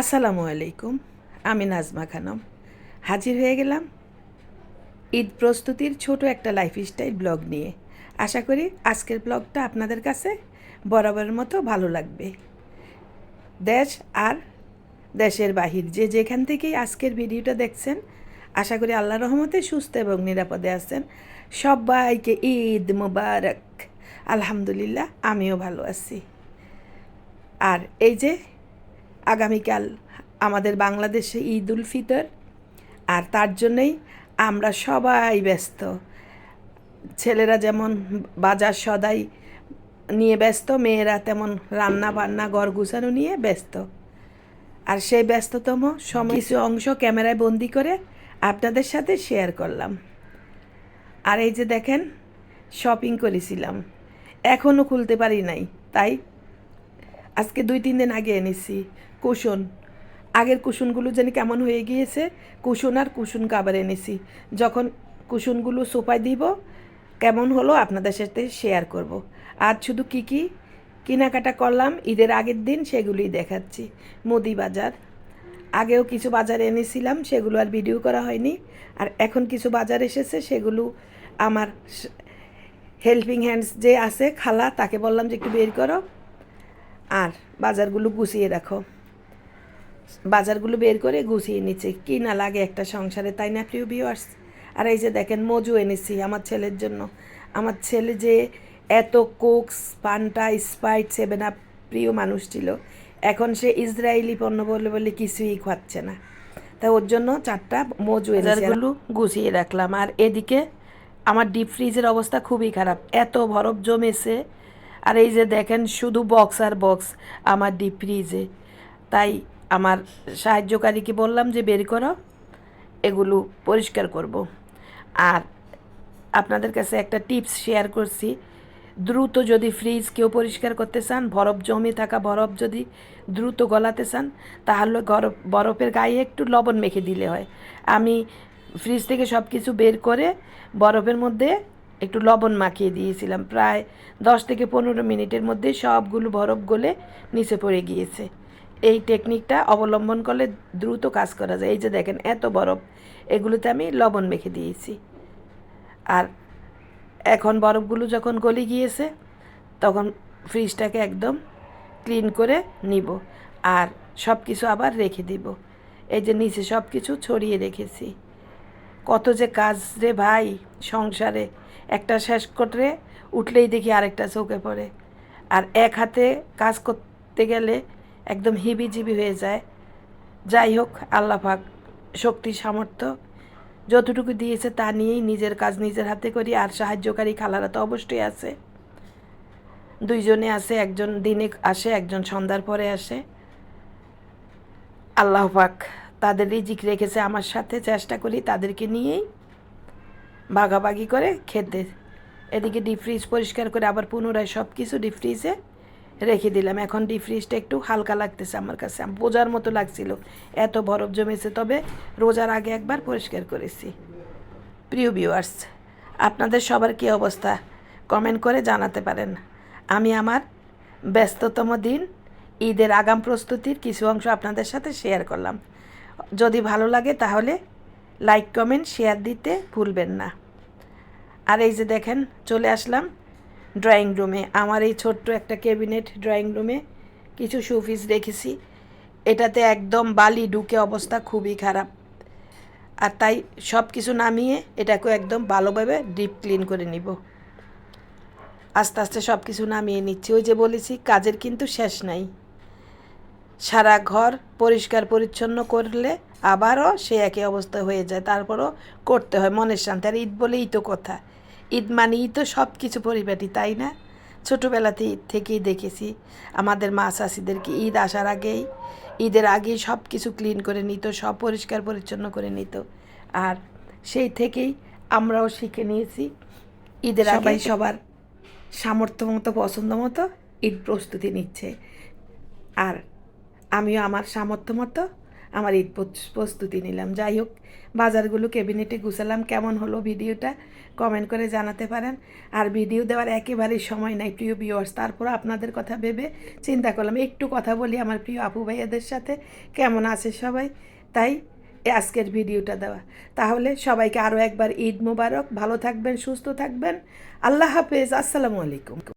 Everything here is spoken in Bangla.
আসসালামু আলাইকুম, আমি নাজমা খানম। হাজির হয়ে গেলাম ঈদ প্রস্তুতির ছোট একটা লাইফস্টাইল ব্লগ নিয়ে। আশা করি আজকের ব্লগটা আপনাদের কাছে বরাবরের মতো ভালো লাগবে। দেশ আর দেশের বাহির যে যেখান থেকেই আজকের ভিডিওটা দেখছেন, আশা করি আল্লাহ রহমতে সুস্থ এবং নিরাপদে আছেন। সবাইকে ঈদ মুবারক। আলহামদুলিল্লাহ, আমিও ভালো আছি। আর এই যে আগামীকাল আমাদের বাংলাদেশে ঈদ উল ফিতর, আর তার জন্যই আমরা সবাই ব্যস্ত। ছেলেরা যেমন বাজার সদাই নিয়ে ব্যস্ত, মেয়েরা তেমন রান্না বান্না, ঘর গুছানো নিয়ে ব্যস্ত। আর সেই ব্যস্ততম সময় কিছু অংশ ক্যামেরায় বন্দি করে আপনাদের সাথে শেয়ার করলাম। আর এই যে দেখেন শপিং করেছিলাম। এখনও খুলতে পারি নাই, তাই আজকে দুই, তিন দিন আগে এনেছি কুশন আগের কুশনগুলো যেন কেমন হয়ে গিয়েছে কুশন আর কুশন কাবার এনেছি। যখন কুশনগুলো সোপায় দিব, কেমন হলো আপনাদের সাথে শেয়ার করব। আর শুধু কি কি কেনাকাটা করলাম, ঈদের আগের দিন সেগুলোই দেখাচ্ছি, মুদি বাজার। আগেও কিছু বাজার এনেছিলাম, সেগুলো আর ভিডিও করা হয়নি। আর এখন কিছু বাজার এসেছে, সেগুলো আমার হেল্পিং হ্যান্ডস যে আছে, খালা, তাকে বললাম যে একটু বের করো। আর বাজারগুলো গুছিয়ে রাখো। বাজারগুলো বের করে গুছিয়ে নিচ্ছে। কি না লাগে একটা সংসারে, তাই না প্রিয় ভিউয়ার্স আর এই যে দেখেন, মজু এনেছি আমার ছেলের জন্য। আমার ছেলে যে এত cokes Fanta Sprite seven up প্রিয় মানুষ ছিল, এখন সে ইসরায়েলি পণ্য বলে বলে কিছুই খাচ্ছে না। তা ওর জন্য চারটা মজু বাজারগুলো গুছিয়ে রাখলাম। আর এদিকে আমার ডিপ ফ্রিজের অবস্থা খুবই খারাপ। এত বরফ জমেছে আর এই যে দেখেন, শুধু বক্স আর বক্স আমার ডিপ ফ্রিজে তাই আমার সাহায্যকারীকে বললাম যে, বের করো, এগুলো পরিষ্কার করব। আর আপনাদের কাছে একটা টিপস শেয়ার করছি। দ্রুত যদি ফ্রিজ কেউ পরিষ্কার করতে চান, বরফ জমে থাকা বরফ যদি দ্রুত গলাতে চান, তাহলে গরফ বরফের গায়ে একটু লবণ মেখে দিলে হয়। আমি ফ্রিজ থেকে সব কিছু বের করে বরফের মধ্যে একটু লবণ মাখিয়ে দিয়েছিলাম। প্রায় দশ থেকে পনেরো মিনিটের মধ্যে সবগুলো বরফ গলে নিচে পড়ে গিয়েছে। এই টেকনিকটা অবলম্বন করলে দ্রুত কাজ করা যায়। এই যে দেখেন, এত বরফ, এগুলোতে আমি লবণ মেখে দিয়েছি। আর এখন বরফগুলো যখন গলে গিয়েছে, তখন ফ্রিজটাকে একদম ক্লিন করে নিব। আর সব কিছু আবার রেখে দিব। এই যে নিচে সব কিছু ছড়িয়ে রেখেছি। কত যে কাজ রে ভাই সংসারে। একটা শেষ করে উঠলেই দেখি আরেকটা চোখে পড়ে। আর এক হাতে কাজ করতে গেলে একদম হিবিজিবি হয়ে যায়। যাই হোক আল্লাপাক শক্তি, সামর্থ্য যতটুকু দিয়েছে তা নিয়েই নিজের কাজ নিজের হাতে করি, আর সাহায্যকারী খালারা তো অবশ্যই আছে। দুইজনে আছে, একজন দিনে আসে, একজন সন্ধ্যার পরে আসে। আল্লাহ পাক তাদের রিজিক রেখেছে আমার সাথে, চেষ্টা করি তাদেরকে নিয়েই। ভাগাভাগি করে খেতে। এদিকে ডিপ ফ্রিজ পরিষ্কার করে আবার পুনরায় সব কিছু ডিপ ফ্রিজে রেখে দিলাম। এখন ডিপ ফ্রিজটা একটু হালকা লাগতেছে আমার কাছে। বোঝার মতো লাগছিল। এত বরফ জমেছে, তবে রোজার আগে একবার পরিষ্কার করেছি। প্রিয় ভিউয়ার্স আপনাদের সবার কী অবস্থা? কমেন্ট করে জানাতে পারেন। আমি আমার ব্যস্ততম দিন, ঈদের আগাম প্রস্তুতির কিছু অংশ আপনাদের সাথে শেয়ার করলাম। যদি ভালো লাগে তাহলে লাইক কমেন্ট শেয়ার দিতে ভুলবেন না। আর এই যে দেখেন, চলে আসলাম ড্রয়িং রুমে আমার এই ছোট্ট একটা ক্যাবিনেট ড্রয়িং রুমে কিছু শোপিস রেখেছি। এটাতে একদম বালি ঢুকে অবস্থা খুবই খারাপ। আর তাই সব কিছু নামিয়ে এটাকে একদম ভালোভাবে ডিপ ক্লিন করে নিব। আস্তে আস্তে সব কিছু নামিয়ে নিচ্ছি। ওই যে বলেছি, কাজের কিন্তু শেষ নাই। সারা ঘর পরিষ্কার পরিচ্ছন্ন করলে আবারও সে একই অবস্থা হয়ে যায়, তারপরও করতে হয়। মনের শান্তি, আর ঈদ বলেই তো কথা। ঈদ মানেই তো সব কিছু পরিপাটি, তাই না? ছোটোবেলাতে থেকেই দেখেছি আমাদের মা চাষিদেরকে ঈদ আসার আগেই, ঈদের আগেই সব কিছু ক্লিন করে নিত, সব পরিষ্কার পরিচ্ছন্ন করে নিত। আর সেই থেকেই আমরাও শিখে নিয়েছি ঈদের সবাই সবার সামর্থ্য মতো, পছন্দ মতো ঈদ প্রস্তুতি নিচ্ছে। আর আমিও আমার সামর্থ্য মতো আমার ঈদ প্রস- প্রস্তুতি নিলাম। যাই হোক, বাজারগুলো ক্যাবিনেটে গুছালাম। কেমন হলো ভিডিওটা? কমেন্ট করে জানাতে পারেন। আর ভিডিও দেওয়ার একেবারেই সময় নাই, প্রিয় ভিউয়ার্স তারপর আপনাদের কথা ভেবে চিন্তা করলাম। একটু কথা বলি আমার প্রিয় আপু ভাইয়াদের সাথে। কেমন আছে সবাই? তাই আজকের ভিডিওটা দেওয়া। তাহলে সবাইকে আরও একবার ঈদ মোবারক। ভালো থাকবেন, সুস্থ থাকবেন। আল্লাহ হাফেজ। আসসালামু আলাইকুম।